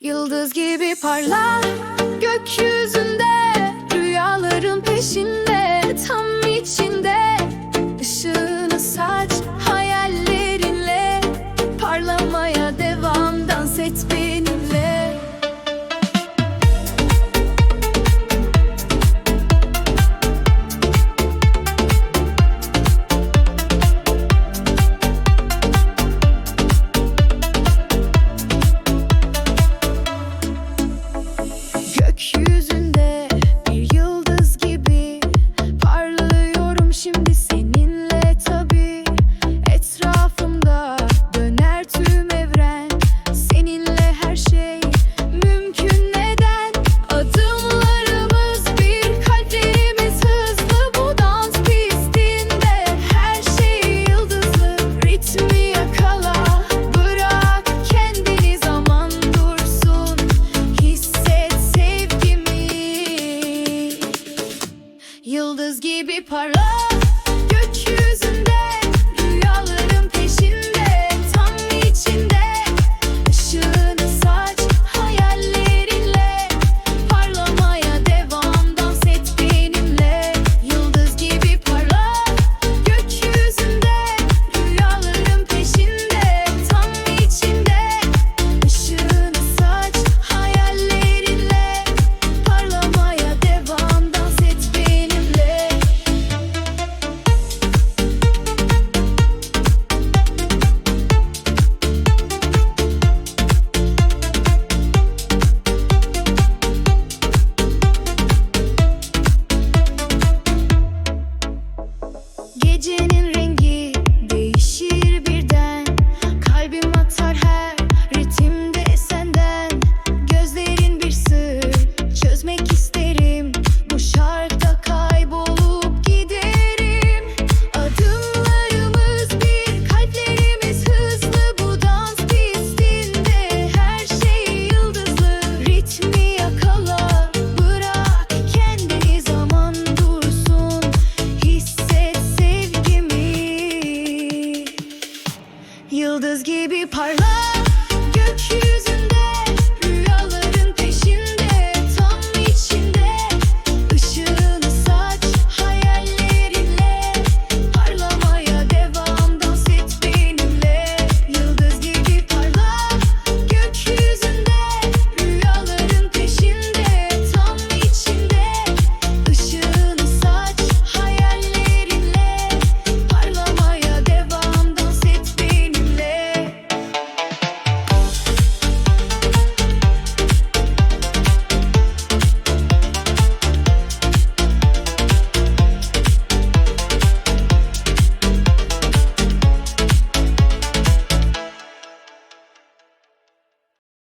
Yıldız gibi parla gökyüzünde Rüyaların peşinde tam gibi parlar Yıldız gibi parla gökyüzünde